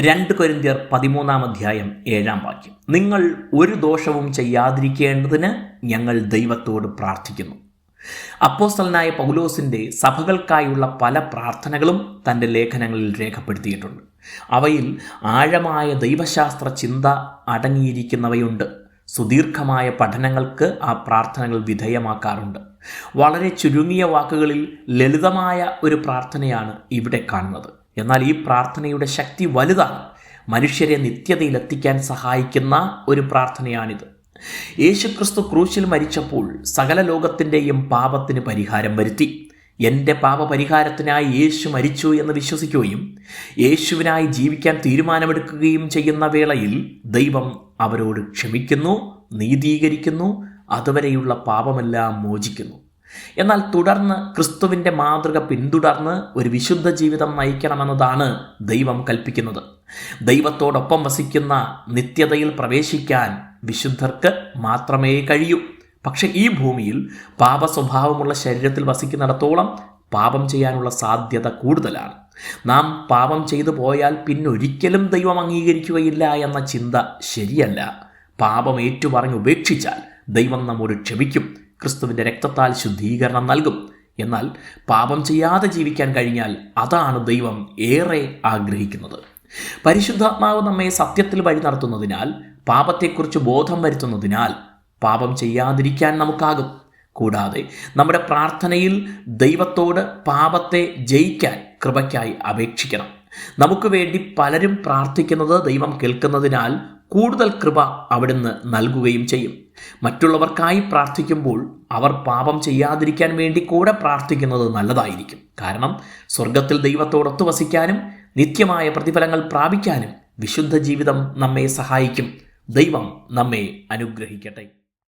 രണ്ട് കൊരിന്ത്യർ പതിമൂന്നാം അധ്യായം ഏഴാം വാക്യം. നിങ്ങൾ ഒരു ദോഷവും ചെയ്യാതിരിക്കേണ്ടതിന് ഞങ്ങൾ ദൈവത്തോട് പ്രാർത്ഥിക്കുന്നു. അപ്പോസ്റ്റലനായ പൗലോസിന്റെ സഭകൾക്കായുള്ള പല പ്രാർത്ഥനകളും തന്റെ ലേഖനങ്ങളിൽ രേഖപ്പെടുത്തിയിട്ടുണ്ട്. അവയിൽ ആഴമായ ദൈവശാസ്ത്ര ചിന്ത അടങ്ങിയിരിക്കുന്നവയുണ്ട്. സുദീർഘമായ പഠനങ്ങൾക്ക് ആ പ്രാർത്ഥനകൾ വിധേയമാക്കാറുണ്ട്. വളരെ ചുരുങ്ങിയ വാക്കുകളിൽ ലളിതമായ ഒരു പ്രാർത്ഥനയാണ് ഇവിടെ കാണുന്നത്. എന്നാൽ ഈ പ്രാർത്ഥനയുടെ ശക്തി വലുതാണ് മനുഷ്യരെ നിത്യതയിലെത്തിക്കാൻ സഹായിക്കുന്ന ഒരു പ്രാർത്ഥനയാണിത്. യേശുക്രിസ്തു ക്രൂശിൽ മരിച്ചപ്പോൾ സകല ലോകത്തിന്റെയും പാപത്തിന് പരിഹാരം വരുത്തി. എന്റെ പാപപരിഹാരത്തിനായി യേശു മരിച്ചു എന്ന് വിശ്വസിക്കുകയും യേശുവിനായി ജീവിക്കാൻ തീരുമാനമെടുക്കുകയും ചെയ്യുന്ന വേളയിൽ ദൈവം അവരോട് ക്ഷമിക്കുന്നു നീതീകരിക്കുന്നു അതുവരെയുള്ള പാപമെല്ലാം മോചിക്കുന്നു. എന്നാൽ തുടർന്ന് ക്രിസ്തുവിന്റെ മാതൃക പിന്തുടർന്ന് ഒരു വിശുദ്ധ ജീവിതം നയിക്കണമെന്നതാണ് ദൈവം കൽപ്പിക്കുന്നത്. ദൈവത്തോടൊപ്പം വസിക്കുന്ന നിത്യതയിൽ പ്രവേശിക്കാൻ വിശുദ്ധർക്ക് മാത്രമേ കഴിയൂ. പക്ഷെ ഈ ഭൂമിയിൽ പാപ സ്വഭാവമുള്ള ശരീരത്തിൽ വസിക്കുന്നിടത്തോളം പാപം ചെയ്യാനുള്ള സാധ്യത കൂടുതലാണ്. നാം പാപം ചെയ്തു പോയാൽ പിന്നൊരിക്കലും ദൈവം അംഗീകരിക്കുകയില്ല എന്ന ചിന്ത ശരിയല്ല. പാപം ഏറ്റുപറഞ്ഞ് ഉപേക്ഷിച്ചാൽ ദൈവം നമ്മോട് ക്ഷമിക്കും. ക്രിസ്തുവിന്റെ രക്തത്താൽ ശുദ്ധീകരണം നൽകും. എന്നാൽ പാപം ചെയ്യാതെ ജീവിക്കാൻ കഴിഞ്ഞാൽ അതാണ് ദൈവം ഏറെ ആഗ്രഹിക്കുന്നത്. പരിശുദ്ധാത്മാവ് നമ്മെ സത്യത്തിൽ വഴി നടത്തുന്നതിനാൽ പാപത്തെക്കുറിച്ച് ബോധം വരുത്തുന്നതിനാൽ പാപം ചെയ്യാതിരിക്കാൻ നമുക്കാകും. കൂടാതെ നമ്മുടെ പ്രാർത്ഥനയിൽ ദൈവത്തോട് പാപത്തെ ജയിക്കാൻ കൃപയ്ക്കായി അപേക്ഷിക്കണം. നമുക്ക് വേണ്ടി പലരും പ്രാർത്ഥിക്കുന്നത് ദൈവം കേൾക്കുന്നതിനാൽ കൂടുതൽ കൃപ അവിടുന്ന് നൽകുകയും ചെയ്യും. മറ്റുള്ളവർക്കായി പ്രാർത്ഥിക്കുമ്പോൾ അവർ പാപം ചെയ്യാതിരിക്കാൻ വേണ്ടി കൂടെ പ്രാർത്ഥിക്കുന്നത് നല്ലതായിരിക്കും. കാരണം സ്വർഗത്തിൽ ദൈവത്തോടൊത്തു വസിക്കാനും നിത്യമായ പ്രതിഫലങ്ങൾ പ്രാപിക്കാനും വിശുദ്ധ ജീവിതം നമ്മെ സഹായിക്കും. ദൈവം നമ്മെ അനുഗ്രഹിക്കട്ടെ.